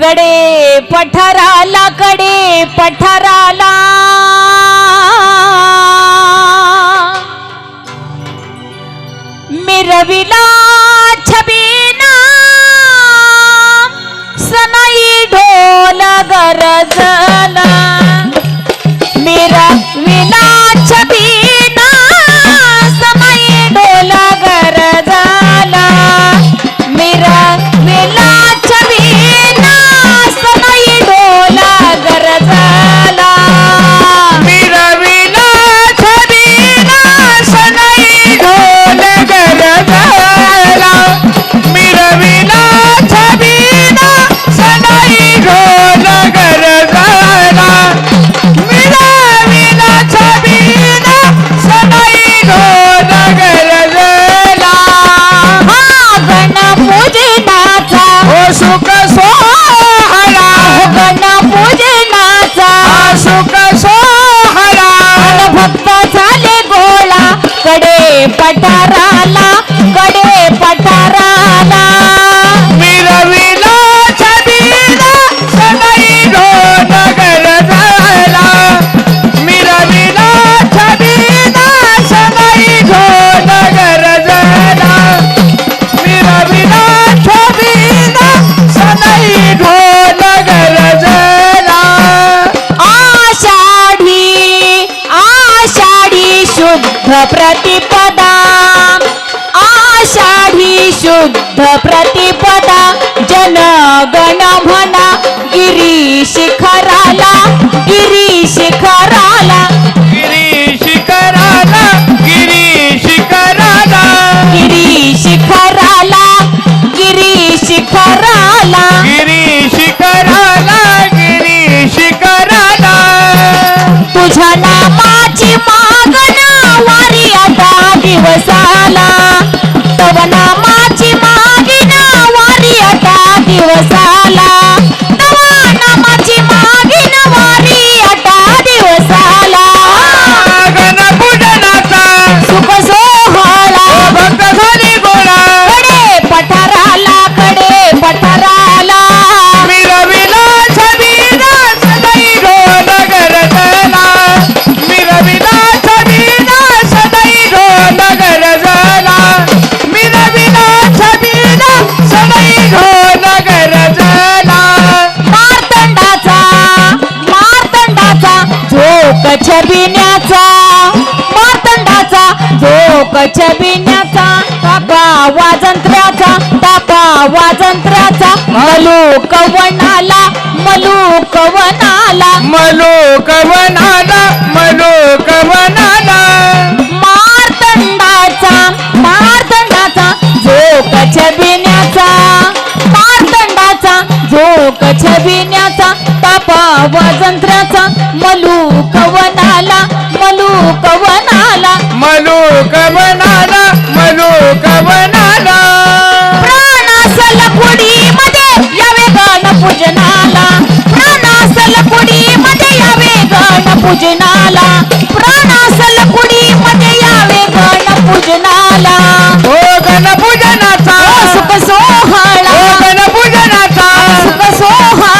कडे पठाराला कडे पठाराला. मिरविला छबीना सनाई ढोल गरज. Jesús प्रतिपदा आषाढी शुद्ध प्रतिपदा जन गण म्हणा गिरी शिखराला गिरी शिखराला. गिरी शिखराला गिरी शिखराला. गिरी शिखराला गिरी शिखराला. गिरी शिखराला गिरी शिखराला. तुझ्या नामाची आता झाला तव नामाची मागिना वारी आता दिवसा. छबिन्याचा टाका वाजंत्र्याचा टाका वाजंत्र्याचा मलू कवनाला मलू कवनाला. मलू कवनाला मलू कवनाला. मारदंडाचा मारतंडाचा झोक छबिन्याचा मारतंडाचा झोक छबिन्याचा टापा वाजंत्र्याचा मलू कवनाला. मलूक बनाला मलूक बनाला प्राणासल पुडी मध्ये यावे गण पूजनाला. प्राणासल पुडी मध्ये यावे गण पूजनाला. प्राणासल पुडी मध्ये यावे गण पूजनाला. ओ गण पूजनाचा. हो सुख सोहळा. हो गण पूजनाचा. सुख सोहळा.